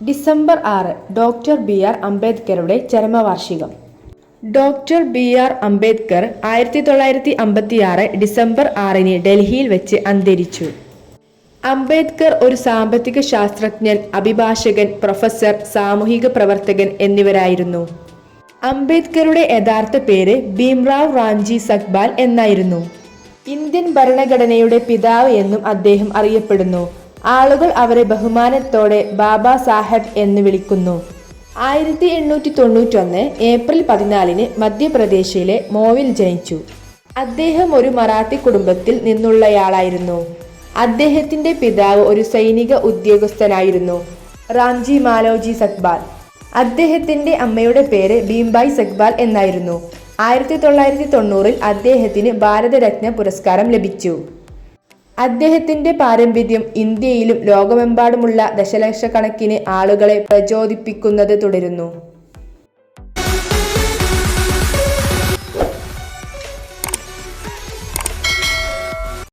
December ആറ് doctor B R അംബേദ്കറുടെ ചരമവാർഷികം. ഡോക്ടർ ബി ആർ അംബേദ്കർ ആയിരത്തി തൊള്ളായിരത്തി അമ്പത്തി ആറ് ഡിസംബർ ആറിന് ഡൽഹിയിൽ വെച്ച് അന്തരിച്ചു. അംബേദ്കർ ഒരു സാമ്പത്തിക ശാസ്ത്രജ്ഞൻ അഭിഭാഷകൻ പ്രൊഫസർ സാമൂഹിക പ്രവർത്തകൻ എന്നിവരായിരുന്നു. അംബേദ്കറുടെ യഥാർത്ഥ പേര് ഭീംറാവ് റാംജി സഖ്ബാൽ എന്നായിരുന്നു. ഇന്ത്യൻ ഭരണഘടനയുടെ പിതാവ് എന്നും അദ്ദേഹം അറിയപ്പെടുന്നു. ആളുകൾ അവരെ ബഹുമാനത്തോടെ ബാബ സാഹബ് എന്ന് വിളിക്കുന്നു. ആയിരത്തി എണ്ണൂറ്റി തൊണ്ണൂറ്റൊന്ന് ഏപ്രിൽ പതിനാലിന് മധ്യപ്രദേശിലെ മോവിൽ ജനിച്ചു. അദ്ദേഹം ഒരു മറാത്തി കുടുംബത്തിൽ നിന്നുള്ളയാളായിരുന്നു. അദ്ദേഹത്തിന്റെ പിതാവ് ഒരു സൈനിക ഉദ്യോഗസ്ഥനായിരുന്നു. റാംജി മാലോജി സക്ബാൽ അദ്ദേഹത്തിന്റെ അമ്മയുടെ പേര് ഭീംബായ് സക്ബാൽ എന്നായിരുന്നു. ആയിരത്തി തൊള്ളായിരത്തി തൊണ്ണൂറിൽ അദ്ദേഹത്തിന് ഭാരതരത്ന പുരസ്കാരം ലഭിച്ചു. അദ്ദേഹത്തിന്റെ പാരമ്പര്യം ഇന്ത്യയിലും ലോകമെമ്പാടുമുള്ള ദശലക്ഷക്കണക്കിന് ആളുകളെ പ്രചോദിപ്പിക്കുന്നത് തുടരുന്നു.